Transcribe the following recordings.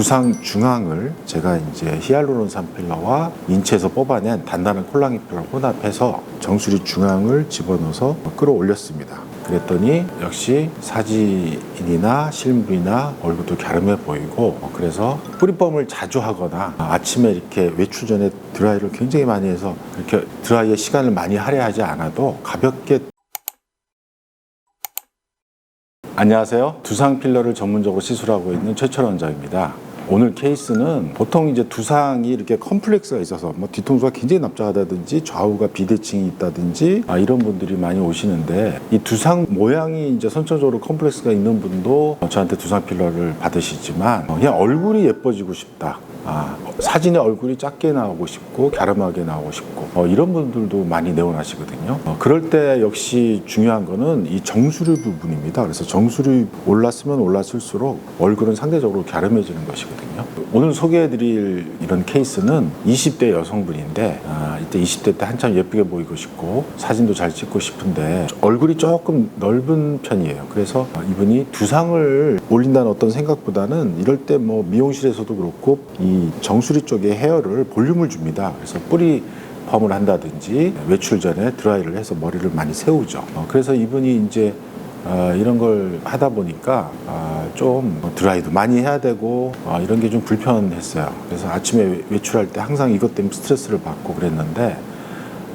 두상 중앙을 제가 이제 히알루론산 필러와 인체에서 뽑아낸 단단한 콜라겐 필러를 혼합해서 정수리 중앙을 집어넣어서 끌어올렸습니다. 그랬더니 역시 사진이나 실물이나 얼굴도 갸름해 보이고 그래서 뿌리펌을 자주 하거나 아침에 이렇게 외출 전에 드라이를 굉장히 많이 해서 그렇게 드라이에 시간을 많이 할애하지 않아도 가볍게 안녕하세요. 두상 필러를 전문적으로 시술하고 있는 최철 원장입니다. 오늘 케이스는 보통 이제 두상이 이렇게 컴플렉스가 있어서 뭐 뒤통수가 굉장히 납작하다든지 좌우가 비대칭이 있다든지 아, 이런 분들이 많이 오시는데 이 두상 모양이 이제 선천적으로 컴플렉스가 있는 분도 저한테 두상 필러를 받으시지만 어, 그냥 얼굴이 예뻐지고 싶다. 아, 사진에 얼굴이 작게 나오고 싶고 갸름하게 나오고 싶고 어, 이런 분들도 많이 내원하시거든요. 어, 그럴 때 역시 중요한 거는 이 정수리 부분입니다. 그래서 정수리 올랐으면 올랐을수록 얼굴은 상대적으로 갸름해지는 것이거든요. 오늘 소개해드릴 이런 케이스는 20대 여성분인데 아, 이때 20대 때 한참 예쁘게 보이고 싶고 사진도 잘 찍고 싶은데 얼굴이 조금 넓은 편이에요. 그래서 이분이 두상을 올린다는 어떤 생각보다는 이럴 때 뭐 미용실에서도 그렇고 이 정수리 쪽에 헤어를 볼륨을 줍니다. 그래서 뿌리 펌을 한다든지 외출 전에 드라이를 해서 머리를 많이 세우죠. 어, 그래서 이분이 이제 어, 이런 걸 하다 보니까 어, 좀 드라이도 많이 해야 되고 어, 이런 게 좀 불편했어요. 그래서 아침에 외출할 때 항상 이것 때문에 스트레스를 받고 그랬는데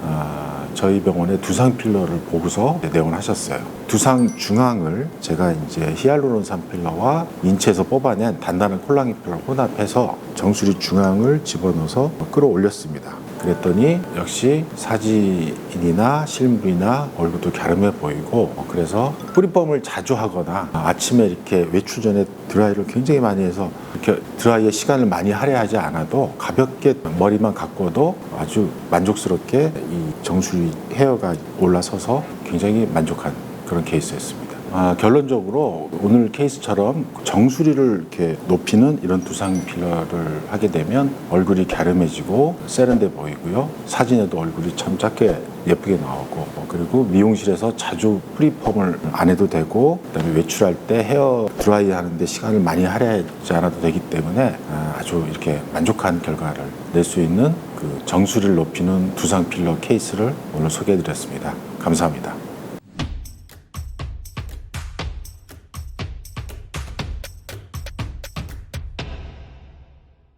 아, 저희 병원에 두상 필러를 보고서 내원하셨어요. 두상 중앙을 제가 이제 히알루론산 필러와 인체에서 뽑아낸 단단한 콜라겐 필러를 혼합해서 정수리 중앙을 집어넣어서 끌어올렸습니다. 그랬더니 역시 사진이나 실물이나 얼굴도 갸름해 보이고 그래서 뿌리펌을 자주 하거나 아침에 이렇게 외출 전에 드라이를 굉장히 많이 해서 이렇게 드라이에 시간을 많이 할애하지 않아도 가볍게 머리만 가꿔도 아주 만족스럽게 이 정수리 헤어가 올라서서 굉장히 만족한 그런 케이스였습니다. 아, 결론적으로 오늘 케이스처럼 정수리를 이렇게 높이는 이런 두상 필러를 하게 되면 얼굴이 갸름해지고 세련돼 보이고요. 사진에도 얼굴이 참 작게 예쁘게 나오고 어, 그리고 미용실에서 자주 프리펌을 안 해도 되고 그다음에 외출할 때 헤어 드라이 하는데 시간을 많이 할애하지 않아도 되기 때문에 아, 아주 이렇게 만족한 결과를 낼 수 있는 그 정수리를 높이는 두상 필러 케이스를 오늘 소개해 드렸습니다. 감사합니다.